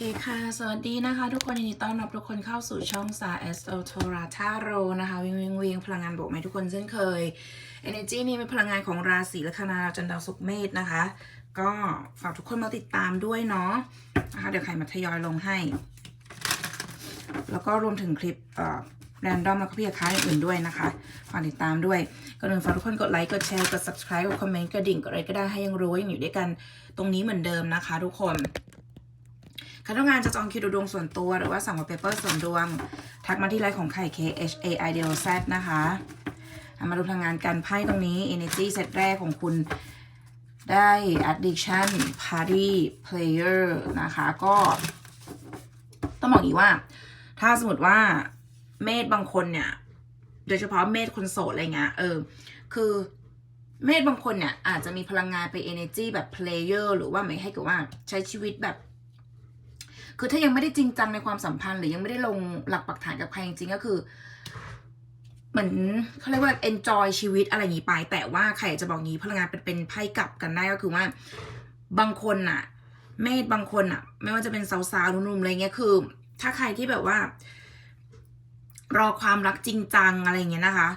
เคค่ะ สวัสดีนะคะ ทุกคนยินดีต้อนรับทุกคนเข้าสู่ช่องสาเอสโอโทราทาโรนะคะ วิงวิงวิงพลังงานบวกไหมทุกคนเช่นเคย Energy นี้เป็นพลังงานของราศีลัคนาจันดาวสุกเมษนะคะ ก็ฝากทุกคนมาติดตามด้วยเนาะนะคะเดี๋ยวใครมาทยอยลงให้ แล้วก็รวมถึงคลิปเอ่อแรนดอมแล้วก็พี่อาค้าอื่นด้วยนะคะฝากติดตามด้วยก็เลยฝากทุกคนกดไลค์กดแชร์กด subscribe กดคอมเมนต์กระดิ่งกดอะไรก็ได้ให้ยังรู้ว่ายังอยู่ด้วยกันตรงนี้เหมือนเดิมนะคะ ทุกคน ใครต้องการจะจองคิวดูดวงส่วนตัวหรือว่าสั่งวอลเปเปอร์ส่วนดวง ทักมาที่ไลน์ของไข่ K H A I D O Z นะคะมาดูพลังงานการไพ่ตรงนี้ Energy เซตแรกของคุณได้ Addiction Party Player นะคะ ก็ต้องบอกอย่างนี้ว่า ถ้าสมมติว่าเมธบางคนเนี่ย โดยเฉพาะเมธคนโสดอะไรเงี้ยเออ คือเมธบางคนเนี่ยอาจจะมีพลังงานไป energy แบบ player หรือว่าหมายให้กับว่าใช้ชีวิตแบบ คือถ้ายังไม่ได้จริงจังในความสัมพันธ์หรือยังไม่ได้ลงหลักปักฐานกับใครจริงๆก็คือเหมือนเขาเรียกว่า enjoy ชีวิตอะไรอย่างนี้ไป แต่ว่าใครจะบอกงี้พลังงานเป็นเป็นไพ่กลับกันได้ก็คือว่า บางคนน่ะ เมธบางคนน่ะ ไม่ว่าจะเป็นสาวๆหนุ่มๆอะไรเงี้ยคือ ถ้าใครที่แบบว่า รอความรักจริงจังอะไรเงี้ยนะคะ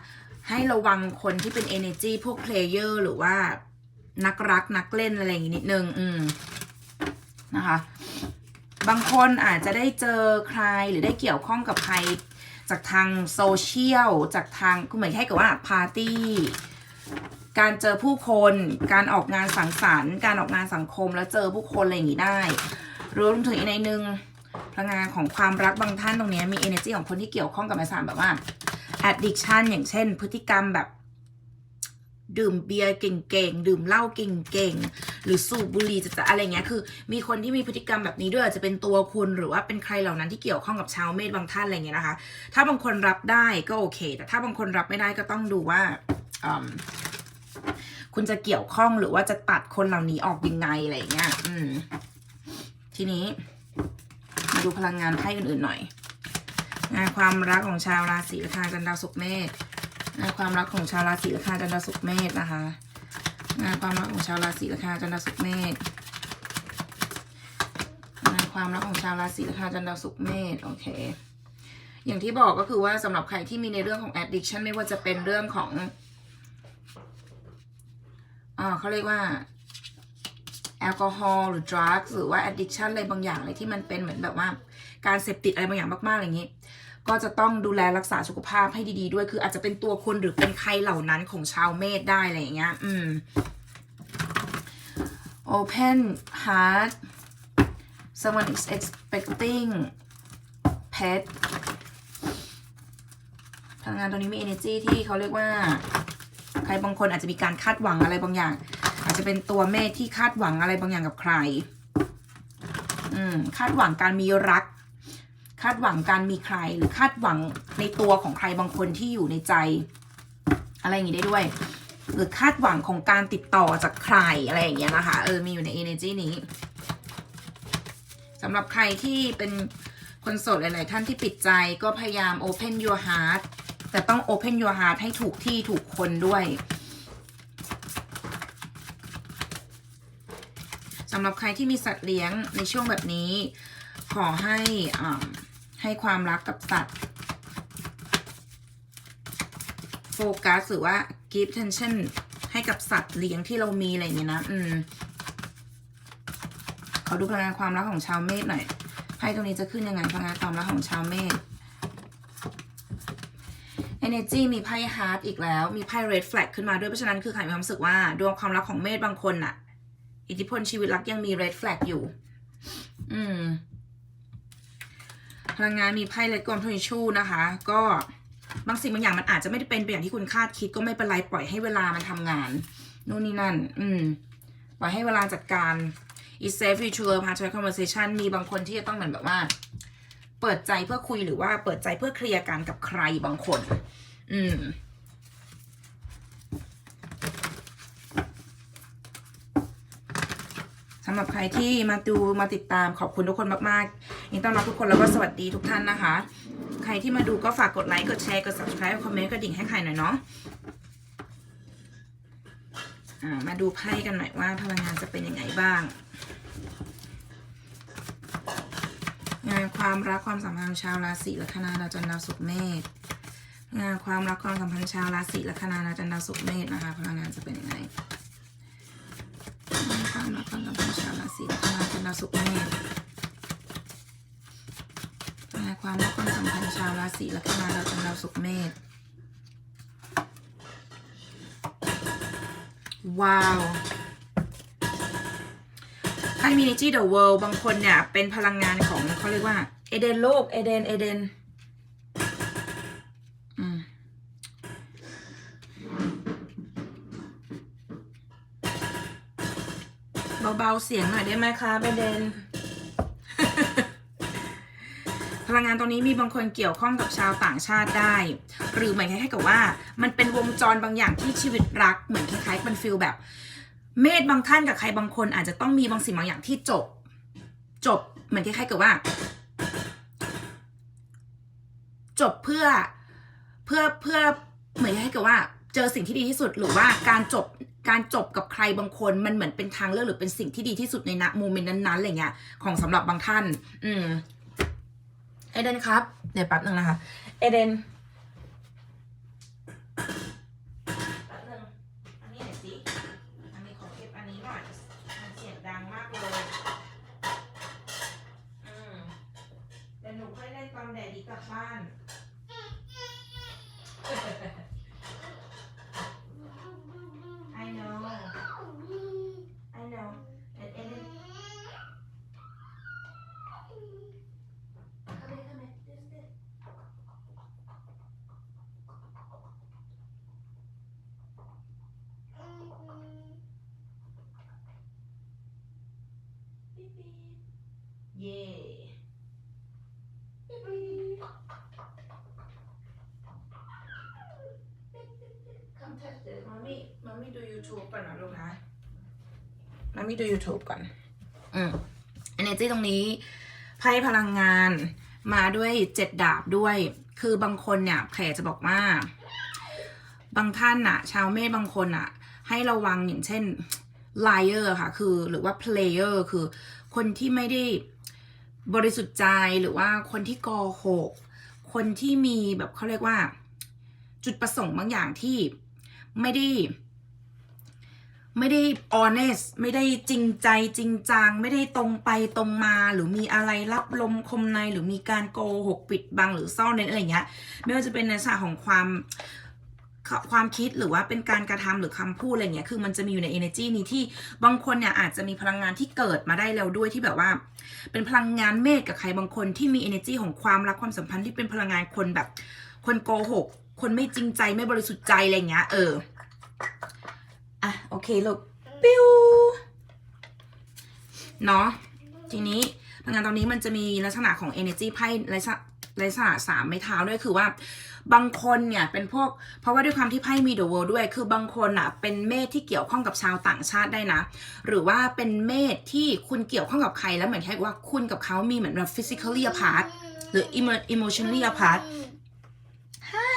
ให้ระวังคนที่เป็น energy พวก player หรือว่านักรักนักเล่นอะไรอย่างงี้นิดนึง อืมนะคะ บางคนอาจจะได้เจอใครหรือได้เกี่ยวข้องกับใคร จากทางโซเชียลจากทางคือเหมือนแค่กับว่าปาร์ตี้การเจอผู้คน การออกงานสังสรรค์ การออกงานสังคมแล้วเจอผู้คนอะไรอย่างนี้ได้รวมถึงอีกในหนึ่งพลังงานของความรักบางท่านตรงนี้มี energy ของคนที่เกี่ยวข้องกับมาสารแบบว่า addiction อย่างเช่น พฤติกรรมแบบ ดื่มเบียร์เก่งๆ ดื่มเหล้าเก่งๆ หรือสูบบุหรี่จะอะไรเงี้ย คือ มีคนที่มีพฤติกรรมแบบนี้ด้วยอาจจะเป็นตัวคุณหรือว่าเป็นใครเหล่านั้นที่เกี่ยวข้องกับชาวเมษบางท่านอะไรเงี้ยนะคะ ถ้าบางคนรับได้ก็โอเค แต่ถ้าบางคนรับไม่ได้ก็ต้องดูว่าคุณจะเกี่ยวข้องหรือว่าจะตัดคนเหล่านี้ออกยังไงอะไรเงี้ย อืม ทีนี้ มาดูพลังงานไพ่อื่นๆหน่อยงานความรักของชาวราศีลัคนาจันดาวสุกร์เมษ งานความรักของชาวราศีลัคนาจันดาวสุกเมษนะคะงานความรักของชาวราศีลัคนาจันดาวสุกเมษงานความรักของชาวราศีลัคนาจันดาวสุกเมษโอเค อย่างที่บอกก็คือว่าสำหรับใครที่มีในเรื่องของ addiction ไม่ว่าจะเป็นเรื่องของอ่าเขาเรียกว่าแอลกอฮอล์หรือ drugs หรือว่า addiction อะไรบางอย่างอะไรที่มันเป็นเหมือนแบบว่าการเสพติดอะไรบางอย่างมากๆอะไรอย่างนี้ ก็จะต้องดูแลรักษาสุขภาพให้ดีๆ ด้วย คืออาจจะเป็นตัวคนหรือเป็นใครเหล่านั้นของชาวเมษได้อะไรอย่างเงี้ย อืม open heart someone is expecting pet พลังงานตรงนี้มี energy ที่เขาเรียกว่า ใครบางคนอาจจะมีการคาดหวังอะไรบางอย่าง อาจจะเป็นตัวเมษที่คาดหวังอะไรบางอย่างกับใคร อืม คาดหวังการมีรัก คาดหวังการมีใครหรือคาดหวังในตัวของใครบางคนที่อยู่ในใจ อะไรอย่างนี้ได้ด้วย หรือคาดหวังของการติดต่อจากใครอะไรอย่างเงี้ยนะคะเออมีอยู่ใน energy นี้สำหรับใครที่เป็นคนโสดหลาย ๆ ท่านที่ปิดใจก็พยายาม open your heart แต่ต้อง open your heart ให้ถูกที่ถูกคนด้วยสำหรับใครที่มีสัตว์เลี้ยงในช่วงแบบนี้ ขอให้อ่า ให้ความรักกับสัตว์โฟกัสหรือว่า give attention ให้กับสัตว์เลี้ยงที่เรามีอะไรอย่างเงี้ยนะ อืมขอดูพลังงานความรักของชาวเมษหน่อยไพ่ตรงนี้จะขึ้นยังไงพลังงานความรักของชาวเมษ energy มีไพ่ heart อีกแล้ว มีไพ่ red flag ขึ้นมาด้วย เพราะฉะนั้นคือใครมีความรู้สึกว่า ดวงความรักของเมษบางคนน่ะ อิทธิพลชีวิตรักยังมี red flag อยู่ อืม ลังงานมีไพ่เลดกอนทนิชูนะคะ ก็บางสิ่งบางอย่างมันอาจจะไม่ได้เป็นไปอย่างที่คุณคาดคิดก็ไม่เป็นไรปล่อยให้เวลามันทำงานนู่นนี่นั่น อืมปล่อยให้เวลาจัดการ is safe you to learn how to have conversation มีบางคนที่จะต้องเหมือนแบบว่า เปิดใจเพื่อคุยหรือว่าเปิดใจเพื่อเคลียร์กันกับใครบางคน อืมำหรับใครที่มาดูมาติดตามขอบคุณทุกคนมากๆยินดีต้อนรับทุกคนแล้วก็สวัสดีทุกท่านนะคะ ใครที่มาดูก็ฝากกดไลค์กดแชร์กด subscribe คอมเมนต์กระดิ่งให้ใครหน่อยเนาะมาดูไพ่กันหน่อยว่าพลังงานจะเป็นยังไงบ้าง งานความรักความสัมพันธ์ชาวราศีลัคนาดาวจันทร์ดาวศุกร์เมษงงานความรักความสัมพันธ์ชาวราศีลัคนาดาวจันทร์ดาวศุกร์เมษนะคะพลังงานจะเป็นยังไง ธ์ชาวราศีลัคนาดาวจันทร์ดาวศุกร์เมษพลังงานความรักความสัมพันธ์ชาวราศีลัคนาดาวจันดาวศุกร์เมษว้าวไพ่มินิจีเดอะเวิลด์บางคนเนี่ย เป็นพลังงานของเขาเรียกว่า เอเดนโลก เอเดน เอเดนอืมเบาเสียงหน่อยได้ไหมคะเอเดนพลังงานตรงนี้มีบางคนเกี่ยวข้องกับชาวต่างชาติได้ หรือเหมือนคล้ายๆกับว่า มันเป็นวงจรบางอย่างที่ชีวิตรัก เหมือนคล้ายๆเป็นฟิลแบบ เมธบางท่านกับใครบางคน อาจจะต้องมีบางสิ่งบางอย่างที่จบ จบเหมือนคล้ายๆกับว่า จบเพื่อเพื่อเพื่อเหมือนคล้ายๆกับว่า เจอสิ่งที่ดีที่สุดหรือว่าการจบ การจบกับใครบางคนมันเหมือนเป็นทางเลือกหรือเป็นสิ่งที่ดีที่สุดในณโมเมนต์นั้นๆอะไรเงี้ยของสำหรับบางท่าน อืมเอเดนครับเดี๋ยวแป๊บหนึ่งนะคะเอเดนแป๊บหนึ่งอันนี้หนสิอันนี้ขอเก็บอันนี้หน่อยมันเสียงดังมากเลยอืมเดี๋ยวหนูค่อยเล่นตอนแดดดีกลับบ้าน เย่ปิ๊บปิ๊บ Come touch this มามี่มามี่ดู YouTube ก่อนนะลูกนะมามี่ดู YouTube ก่อน อืม energy ตรงนี้ไพ่พลังงานมาด้วยเจ็ดดาบด้วย คือบางคนเนี่ยแขกจะบอกว่า บางท่านน่ะชาวเมษบางคนน่ะให้ระวังอย่างเช่น liar ค่ะ คือหรือว่า player คือ คนที่ไม่ได้บริสุทธิ์ใจหรือว่าคนที่โกหก คนที่มีแบบเขาเรียกว่า จุดประสงค์บางอย่างที่ไม่ได้ ไม่ได้ honest ไม่ได้จริงใจจริงจัง ไม่ได้ตรงไปตรงมา หรือมีอะไรรับลมคมใน หรือมีการโกหกปิดบังหรือซ่อนเร้นอะไรเงี้ย ไม่ว่าจะเป็นในสาของความ ความคิดหรือว่าเป็นการกระทำหรือคำพูดอะไรเงี้ยคือมันจะมีอยู่ใน energy นี้ที่บางคนเนี่ยอาจจะมีพลังงานที่เกิดมาได้แล้วด้วยที่แบบว่า เป็นพลังงานเมษกับใครบางคนที่มี energy ของความรักความสัมพันธ์ที่เป็นพลังงานคนแบบ คนโกหก คนไม่จริงใจไม่บริสุทธิ์ใจอะไรเงี้ยเอออะโอเคลูกปิ้วเนาะทีนี้พลังงานตรงนี้มันจะมีลักษณะของ energy ไพ่ลักษณะลักษณะสามไม้เท้าด้วยคือว่า บางคนเนี่ยเป็นพวก เพราะว่าด้วยความที่ไพ่มี the world ด้วย คือบางคนอะเป็นเมษที่เกี่ยวข้องกับชาวต่างชาติได้นะ หรือว่าเป็นเมษที่คุณเกี่ยวข้องกับใครแล้วเหมือนแค่ว่าคุณกับเขามีเหมือนแบบ physically apart หรือ emo- emotionally apart ใช่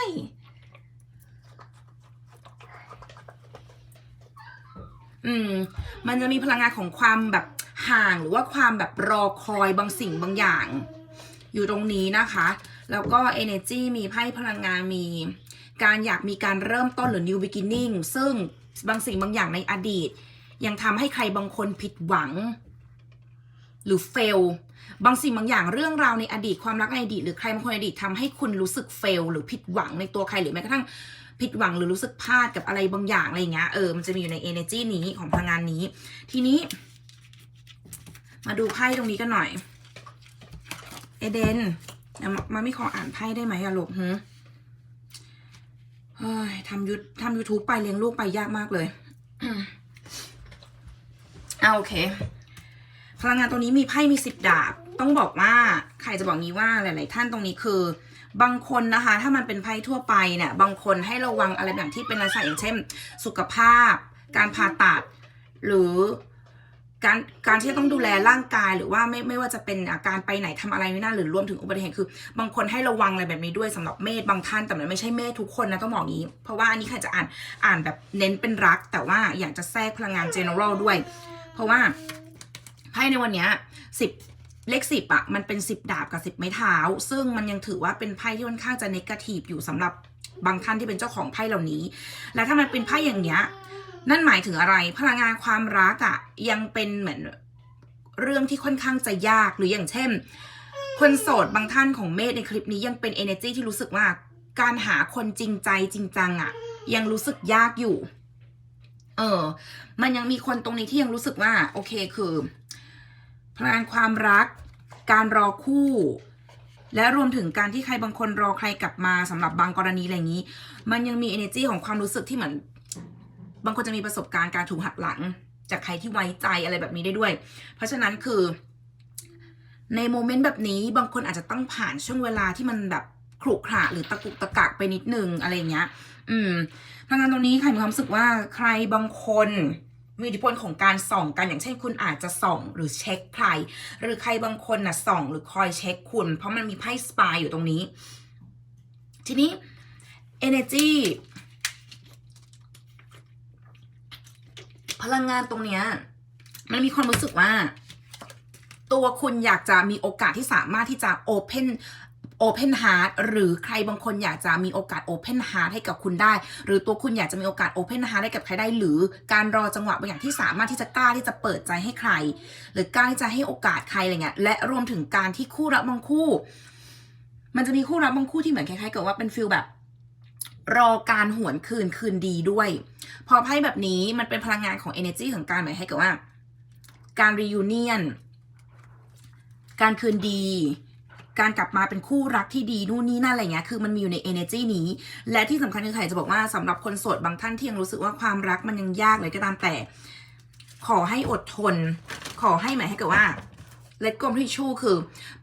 อืม มันจะมีพลังงานของความแบบห่างหรือว่าความแบบรอคอยบางสิ่งบางอย่าง อยู่ตรงนี้นะคะ แล้วก็ energy มีไพ่พลังงานมี การอยากมีการเริ่มต้นหรือ new beginning ซึ่งบางสิ่งบางอย่างในอดีต ยังทำให้ใครบางคนผิดหวัง หรือ fail บางสิ่งบางอย่างเรื่องราวในอดีตความรักในอดีต หรือใครบางคนในอดีตทำให้คุณรู้สึก fail หรือผิดหวังในตัวใครหรือแม้กระทั่งผิดหวังหรือรู้สึกพลาดกับอะไรบางอย่างอะไรเงี้ยเออมันจะมีอยู่ใน energy นี้ของพลังงานนี้ ทีนี้ มาดูไพ่ตรงนี้กันหน่อย เอเดน มามาไม่ขออ่านไพ่ได้ไหมอะลูกฮึเฮ้ยทำยูทำยูทูบไปเลี้ยงลูกไปยากมากเลยเอาโอเค พลังงานตรงนี้มีไพ่มีสิบดาบ ต้องบอกว่าใครจะบอกงี้ว่าหลาย ๆ ท่านตรงนี้คือบางคนนะคะ ถ้ามันเป็นไพ่ทั่วไปเนี่ย บางคนให้ระวังอะไรแบบที่เป็นลักษณะอย่างเช่น สุขภาพ การผ่าตัด หรือ การการที่ต้องดูแลร่างกายหรือว่าไม่ไม่ว่าจะเป็นอาการไปไหนทำอะไรไม่น่าหรือรวมถึงอุบัติเหตุคือ บางคนให้ระวังอะไรแบบนี้ด้วยสำหรับเมธบางท่านแต่มันไม่ใช่เมธทุกคนนะต้องบอกงี้ เพราะว่าอันนี้ใครจะอ่านอ่านแบบเน้นเป็นรัก แต่ว่าอยากจะแทรกพลังงาน general ด้วย เพราะว่าไพ่ในวันนี้สิบเลขสิบอะมันเป็นสิบดาบกับสิบไม้เท้า ซึ่งมันยังถือว่าเป็นไพ่ที่ค่อนข้างจะเนกาทีฟอยู่สำหรับบางท่านที่เป็นเจ้าของไพ่เหล่านี้ และถ้ามันเป็นไพ่อย่างเนี้ย นั่นหมายถึงอะไร พลังงานความรักอะยังเป็นเหมือนเรื่องที่ค่อนข้างจะยากหรืออย่างเช่น คนโสดบางท่านของเมธในคลิปนี้ยังเป็น energy ที่รู้สึกว่าการหาคนจริงใจจริงจังอะยังรู้สึกยากอยู่ เออ มันยังมีคนตรงนี้ที่ยังรู้สึกว่า โอเคคือ พลังงานความรัก การรอคู่ และรวมถึงการที่ใครบางคนรอใครกลับมาสำหรับบางกรณีอะไรอย่างนี้ มันยังมี energy ของความรู้สึกที่เหมือน บางคนจะมีประสบการณ์การถูกหักหลัง จากใครที่ไว้ใจอะไรแบบนี้ได้ด้วย เพราะฉะนั้นคือ ในโมเมนต์แบบนี้บางคนอาจจะต้องผ่านช่วงเวลาที่มันแบบขรุขระหรือตะกุกตะกักไปนิดนึงอะไรเงี้ย อืมพลังงานตรงนี้ใครมีความรู้สึกว่าใครบางคนมีอิทธิพลของการส่องกันอย่างเช่นคุณอาจจะส่องหรือเช็คใคร หรือใครบางคนน่ะส่องหรือคอยเช็คคุณ เพราะมันมีไพ่สปายอยู่ตรงนี้ ทีนี้ energy พลังงานตรงเนี้ยมันมีความรู้สึกว่า ตัวคุณอยากจะมีโอกาสที่สามารถที่จะ open open heart หรือใครบางคนอยากจะมีโอกาส open heart ให้กับคุณได้ หรือตัวคุณอยากจะมีโอกาส open heart ให้กับใครได้ หรือการรอจังหวะบางอย่างที่สามารถที่จะกล้าที่จะเปิดใจให้ใคร หรือกล้าที่จะให้โอกาสใครอะไรเงี้ยและรวมถึงการที่คู่รักบางคู่ มันจะมีคู่รักบางคู่ที่เหมือนคล้ายๆกับว่าเป็นฟิลแบบ รอการหวนคืนคืนดีด้วย พอไพ่แบบนี้มันเป็นพลังงานของ energy ของการหมายให้กับว่า การ reunion การคืนดี การกลับมาเป็นคู่รักที่ดีนู่นนี่นั่นอะไรเงี้ยคือมันมีอยู่ใน energy นี้ และที่สำคัญคือไข่จะบอกว่าสำหรับคนโสดบางท่านที่ยังรู้สึกว่าความรักมันยังยากเลยก็ตามแต่ ขอให้อดทน ขอให้หมายให้กับว่า let go ที่ชูคือ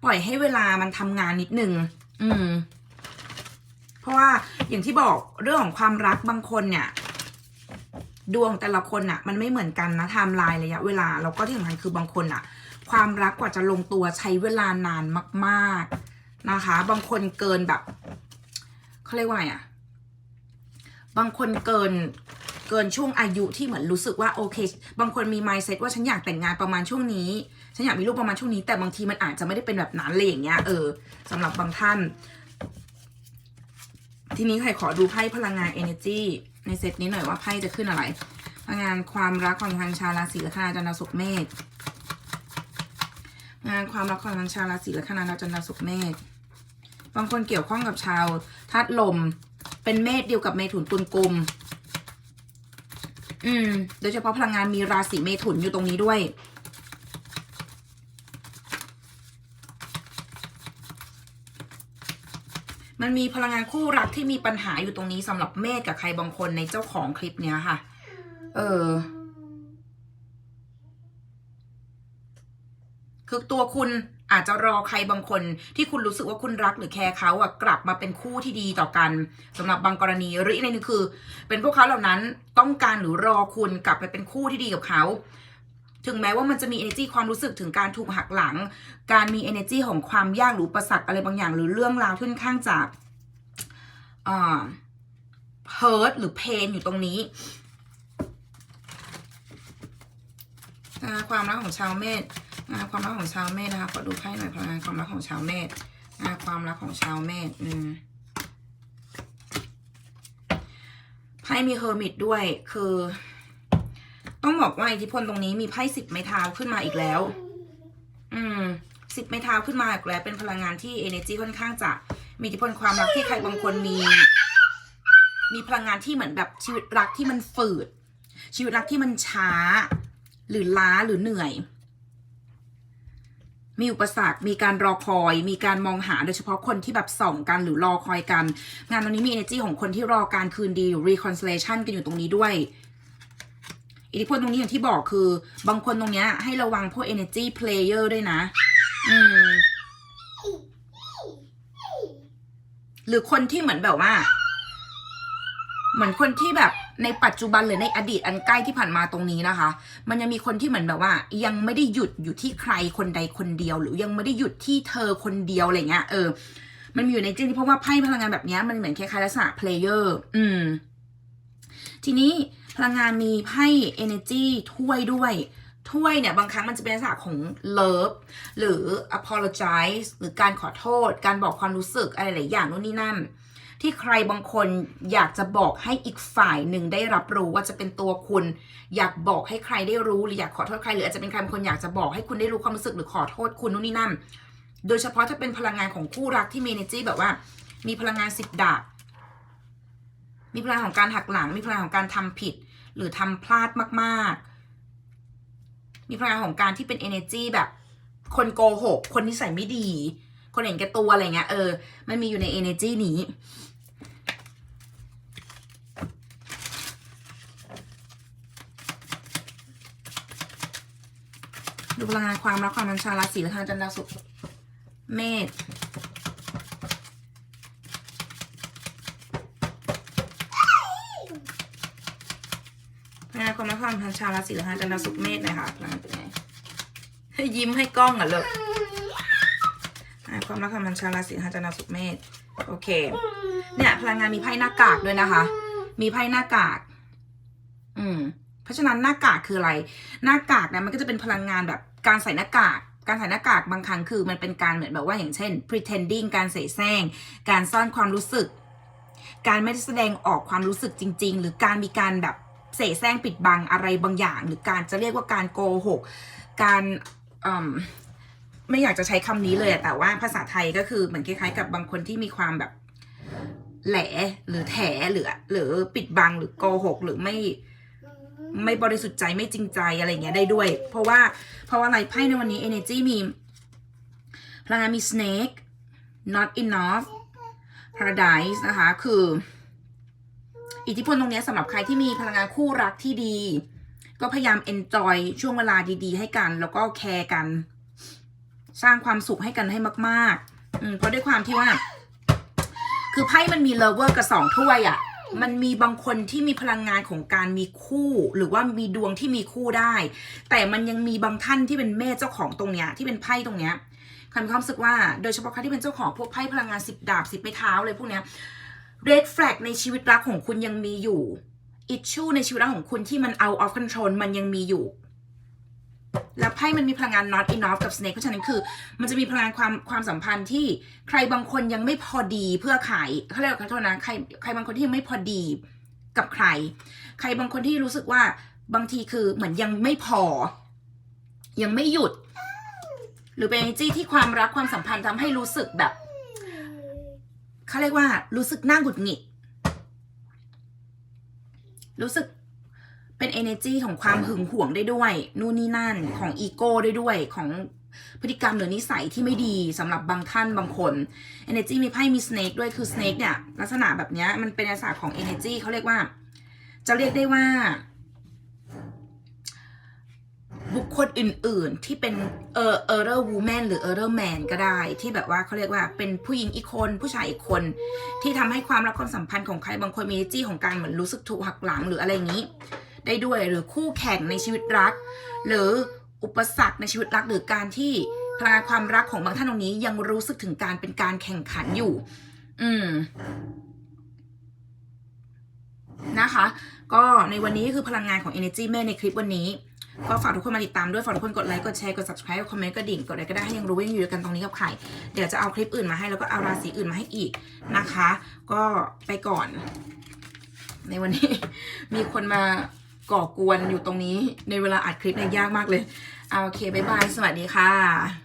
ปล่อยให้เวลามันทำงานนิดนึง อืม เพราะว่าอย่างที่บอกเรื่องของความรักบางคนเนี่ย ดวงแต่ละคนอะมันไม่เหมือนกันนะไทม์ไลน์ระยะเวลาแล้วก็ที่สำคัญคือบางคนอะความรักกว่าจะลงตัวใช้เวลานานมาก ๆนะคะ บางคนเกินแบบเขาเรียกว่าไงอะบางคนเกินเกินช่วงอายุที่เหมือนรู้สึกว่าโอเค บางคนมี mindset ว่าฉันอยากแต่งงานประมาณช่วงนี้ ฉันอยากมีลูกประมาณช่วงนี้ แต่บางทีมันอาจจะไม่ได้เป็นแบบนั้นเลยอย่างเงี้ยเออสำหรับบางท่าน ทีนี้ใครขอดูไพ่พลังงาน energy ในเซตนี้หน่อยว่าไพ่จะขึ้นอะไร พลังงานความรักของทางชาวราศีลัคนาจันทร์ศุกร์เมษงานความรักของทางชาวราศีลัคนาจันทร์ศุกร์เมษบางคนเกี่ยวข้องกับชาวธาตุลม เป็นเมษเดียวกับเมถุนตุลกุม อืม โดยเฉพาะพลังงานมีราศีเมถุนอยู่ตรงนี้ด้วย มันมีพลังงานคู่รักที่มีปัญหาอยู่ตรงนี้สำหรับเมธกับใครบางคนในเจ้าของคลิปเนี้ยค่ะ เออ คือตัวคุณอาจจะรอใครบางคนที่คุณรู้สึกว่าคุณรักหรือแคร์เขาอะกลับมาเป็นคู่ที่ดีต่อกันสำหรับบางกรณีหรืออีกในนึงคือ เป็นพวกเขาเหล่านั้นต้องการหรือรอคุณกลับไปเป็นคู่ที่ดีกับเขา ถึงแม้ว่ามันจะมี energy ความรู้สึกถึงการถูกหักหลัง การมี energy ของความยากหรือประสักอะไรบางอย่าง หรือเรื่องราวที่ค่อนข้างจะอ่า hurt หรือ pain อยู่ตรงนี้นะคะความรักของชาวเมษนะคะความรักของชาวเมษนะคะขอดูไพ่หน่อยพลังความรักของชาวเมษนะคะความรักของชาวเมษอืมไพ่มีเฮอร์มิตด้วยคือ ต้องบอกว่าอิทธิพลตรงนี้มีไพ่สิบไม้เท้าขึ้นมาอีกแล้ว อืมสิบไม้เท้าขึ้นมาอีกแล้ว เป็นพลังงานที่ energy ค่อนข้างจะ มีอิทธิพลความรักที่ใครบางคนมี มีพลังงานที่เหมือนแบบชีวิตรักที่มันฝืด ชีวิตรักที่มันช้า หรือล้าหรือเหนื่อย มีอุปสรรค มีการรอคอย มีการมองหาโดยเฉพาะคนที่แบบส่องกันหรือรอคอยกัน งานตรงนี้มี energy ของคนที่รอการคืนดีหรือ reconciliation กันอยู่ตรงนี้ด้วย อิทธิพลตรงนี้อย่างที่บอกคือ บางคนตรงเนี้ยให้ระวังพวก energy player ด้วยนะ อืม หรือคนที่เหมือนแบบว่า เหมือนคนที่แบบในปัจจุบันหรือในอดีตอันใกล้ที่ผ่านมาตรงนี้นะคะ มันยังมีคนที่เหมือนแบบว่า ยังไม่ได้หยุดอยู่ที่ใครคนใดคนเดียว หรือยังไม่ได้หยุดที่เธอคนเดียวอะไรเงี้ยเออมันมีอยู่ในจริงที่เพราะว่าไพ่พลังงานแบบนี้มันเหมือนคล้ายๆลักษณะเพลเยอร์ อืม ทีนี้ พลังงานมีไพ่ energy ถ้วยด้วยถ้วยเนี่ยบางครั้งมันจะเป็นลักษณะของ love หรือ apologize หรือการขอโทษ การบอกความรู้สึกอะไรหลายอย่างนู่นนี่นั่น ที่ใครบางคนอยากจะบอกให้อีกฝ่ายหนึ่งได้รับรู้ว่าจะเป็นตัวคุณ อยากบอกให้ใครได้รู้หรืออยากขอโทษใครหรืออาจจะเป็นใครบางคนอยากจะบอกให้คุณได้รู้ความรู้สึกหรือขอโทษคุณนู่นนี่นั่น โดยเฉพาะถ้าเป็นพลังงานของคู่รักที่มี energy แบบว่า มีพลังงานสิบดาบ มีพลังของการหักหลัง มีพลังของการทำผิด หรือทำพลาดมากๆ มีพลังของการที่เป็น energy แบบ คนโกหก คนนิสัยไม่ดี คนเห็นแก่ตัวอะไรเงี้ยเออ มันมีอยู่ใน energy นี้ดูพลังงานความรักความบัญชาราศีและทางจันทร์ดาวศุกร์เมษพลังงาน ความรักความบัญชาราศีและทาจันทรศุกร์เมษนะคะพลังเป็นไงให้ยิ้มให้กล้องอะเลยความรักความบัญชาราศีและทาจันทร์ดาวศุกร์เมษโอเค เนี่ยพลังงานมีไพ่หน้ากากด้วยนะคะ มีไพ่หน้ากาก อืม เพราะฉะนั้นหน้ากากคืออะไร หน้ากากเนี่ยมันก็จะเป็นพลังงานแบบการใส่หน้ากาก การใส่หน้ากากบางครั้งคือมันเป็นการเหมือนแบบว่าอย่างเช่น pretending การเสแสร้ง การซ่อนความรู้สึก การไม่แสดงออกความรู้สึกจริง ๆ หรือการมีการแบบ เสแสร้งปิดบังอะไรบางอย่าง หรือการจะเรียกว่าการโกหก การไม่อยากจะใช้คำนี้เลยแต่ว่าภาษาไทยก็คือเหมือนคล้ายๆ กับบางคนที่มีความแบบแหลหรือแถหรือหรือปิดบังหรือโกหกหรือไม่ไม่บริสุทธิ์ใจไม่จริงใจอะไรเงี้ยได้ด้วย เพราะว่าเพราะว่าอะไรไพ่ในวันนี้ energy มีพลังงานมี snake not enough paradise นะคะ คือ อิทธิพลตรงนี้สำหรับใครที่มีพลังงานคู่รักที่ดี ก็พยายาม enjoy ช่วงเวลาดี ๆ ให้กัน แล้วก็แคร์กัน สร้างความสุขให้กันให้มากๆอืมเพราะด้วยความที่ว่า คือไพ่มันมี lover กับสองถ้วยอะ่ะมันมีบางคนที่มีพลังงานของการมีคู่ หรือว่ามีดวงที่มีคู่ได้ แต่มันยังมีบางท่านที่เป็นเมษเจ้าของตรงเนี้ยที่เป็นไพ่ตรงเนี้ยคันมีความรู้สึกว่าโดยเฉพาะใครที่เป็นเจ้าของพวกไพ่พลังงานสิบดาบสิบไม้เท้าเลยพวกเนี้ย red flag ในชีวิตรักของคุณยังมีอยู่ issue ในชีวิตรักของคุณที่มัน out of control มันยังมีอยู่ แล้วไพ่มันมีพลังงาน not enough กับ snake เพราะฉะนั้นคือ มันจะมีพลังงานความความสัมพันธ์ที่ใครบางคนยังไม่พอดีเพื่อขายเขาเรียกว่าขอโทษนะใครใครบางคนที่ยังไม่พอดีกับใคร ใครบางคนที่รู้สึกว่าบางทีคือเหมือนยังไม่พอ ยังไม่หยุด หรือเป็น energy ที่ความรักความสัมพันธ์ทำให้รู้สึกแบบ เขาเรียกว่า รู้สึกน่าหงุดหงิด รู้สึกเป็น energy ของความหึงหวงได้ด้วย นู่นนี่นั่นของอีโก้ได้ด้วยของพฤติกรรมหรือนิสัยที่ไม่ดีสำหรับบางท่านบางคน energy มีไพ่มี snake ด้วยคือ snake เนี่ยลักษณะแบบนี้มันเป็นลักษณะของ energy เขาเรียกว่า จะเรียกได้ว่า บุคคลอื่น ๆ ที่เป็นเออเออร์วูแมนหรือเออร์แมนก็ได้ที่แบบว่าเขาเรียกว่าเป็นผู้หญิงอีกคน ผู้ชายอีกคน ที่ทำให้ความรักความสัมพันธ์ของใครบางคนมีจี้ของการเหมือนรู้สึกถูกหักหลังหรืออะไรอย่างนี้ ได้ด้วยหรือคู่แข่งในชีวิตรัก หรืออุปสรรคในชีวิตรักหรือการที่พลังงานความรักของบางท่านตรงนี้ยังรู้สึกถึงการเป็นการแข่งขันอยู่ อืมนะคะ ก็ในวันนี้คือพลังงานของ Energy แม่ในคลิปวันนี้ ก็ฝากทุกคนมาติดตามด้วยฝากทุกคนกดไลค์กดแชร์กด subscribe กดคอมเมนต์กดดิ่งกดอะไรก็ได้ให้ยังรู้ว่ายังอยู่ด้วยกันตรงนี้กับใครเดี๋ยวจะเอาคลิปอื่นมาให้แล้วก็เอาราศีอื่นมาให้อีกนะคะ ก็ไปก่อน ในวันนี้ มีคนมาก่อกวนอยู่ตรงนี้ ในเวลาอัดคลิปเนี่ยยากมากเลยเอาโอเคบ๊ายบายสวัสดีค่ะ